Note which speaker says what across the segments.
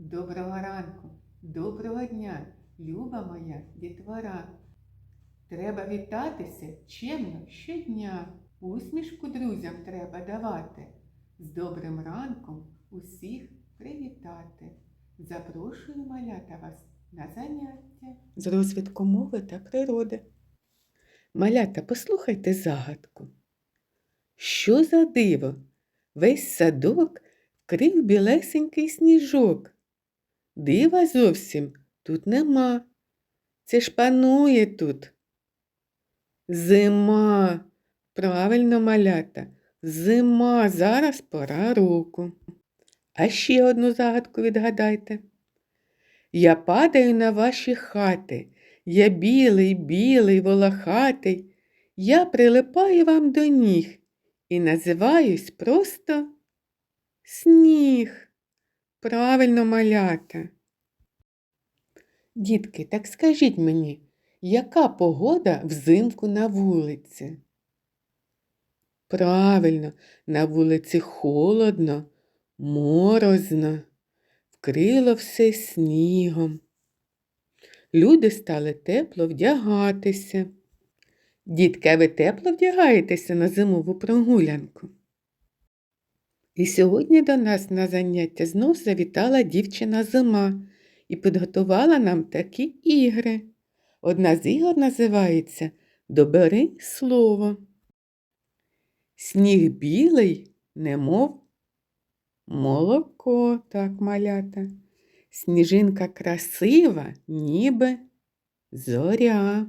Speaker 1: Доброго ранку, доброго дня, люба моя дітвора. Треба вітатися чемно щодня. Усмішку друзям треба давати. З добрим ранком усіх привітати. Запрошую малята вас на заняття. З розвитку мови та природи. Малята, послухайте загадку. Що за диво? Весь садок вкрив білесенький сніжок. Дива зовсім тут нема. Це ж панує тут. Зима. Правильно, малята. Зима зараз пора року. А ще одну загадку відгадайте. Я падаю на ваші хати. Я білий, білий, волохатий. Я прилипаю вам до ніг і називаюсь просто сніг. Правильно, малята. Дітки, так скажіть мені, яка погода взимку на вулиці? Правильно, на вулиці холодно, морозно, вкрило все снігом. Люди стали тепло вдягатися. Дітки, а ви тепло вдягаєтеся на зимову прогулянку? І сьогодні до нас на заняття знов завітала дівчина зима і підготувала нам такі ігри. Одна з ігор називається Добери слово. Сніг білий, немов молоко, так малята. Сніжинка красива, ніби зоря.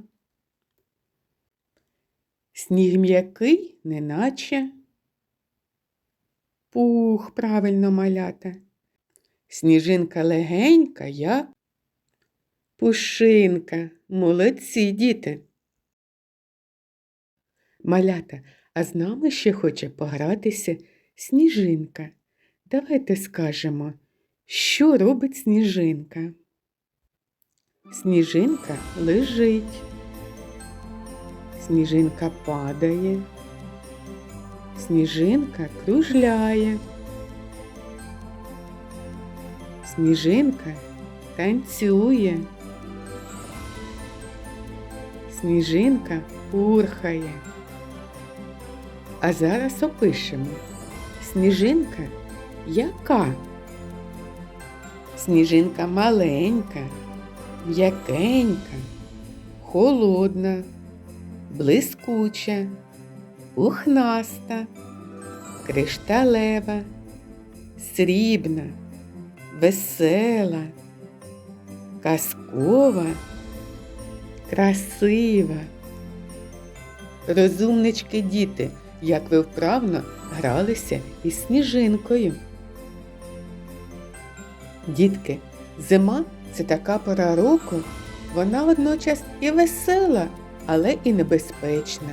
Speaker 1: Сніг м'який, неначе пух, правильно малята. Сніжинка легенька, як пушинка. Молодці, діти. Малята, а з нами ще хоче погратися сніжинка. Давайте скажемо, що робить сніжинка. Сніжинка лежить. Сніжинка падає. Сніжинка кружляє. Сніжинка танцює. Сніжинка пурхає. А зараз опишемо. Сніжинка яка? Сніжинка маленька, м'якенька, холодна, блискуча, пухнаста, кришталева, срібна, весела, казкова, красива. Розумнички діти, як ви вправно гралися із сніжинкою. Дітки, зима це така пора року, вона водночас і весела, але і небезпечна.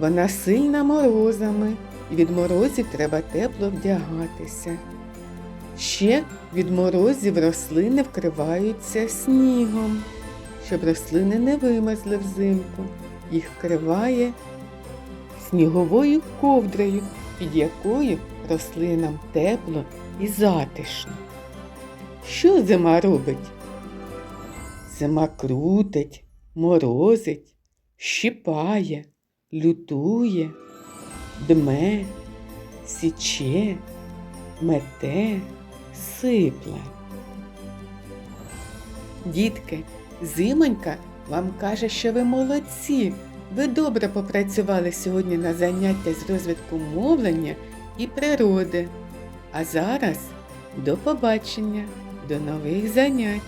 Speaker 1: Вона сильна морозами, і від морозів треба тепло вдягатися. Ще від морозів рослини вкриваються снігом, щоб рослини не вимерзли взимку. Їх вкриває сніговою ковдрою, під якою рослинам тепло і затишно. Що зима робить? Зима крутить, морозить, щипає, лютує, дме, січе, мете, сипле. Дітки, зимонька вам каже, що ви молодці. Ви добре попрацювали сьогодні на заняття з розвитку мовлення і природи. А зараз до побачення, до нових занять!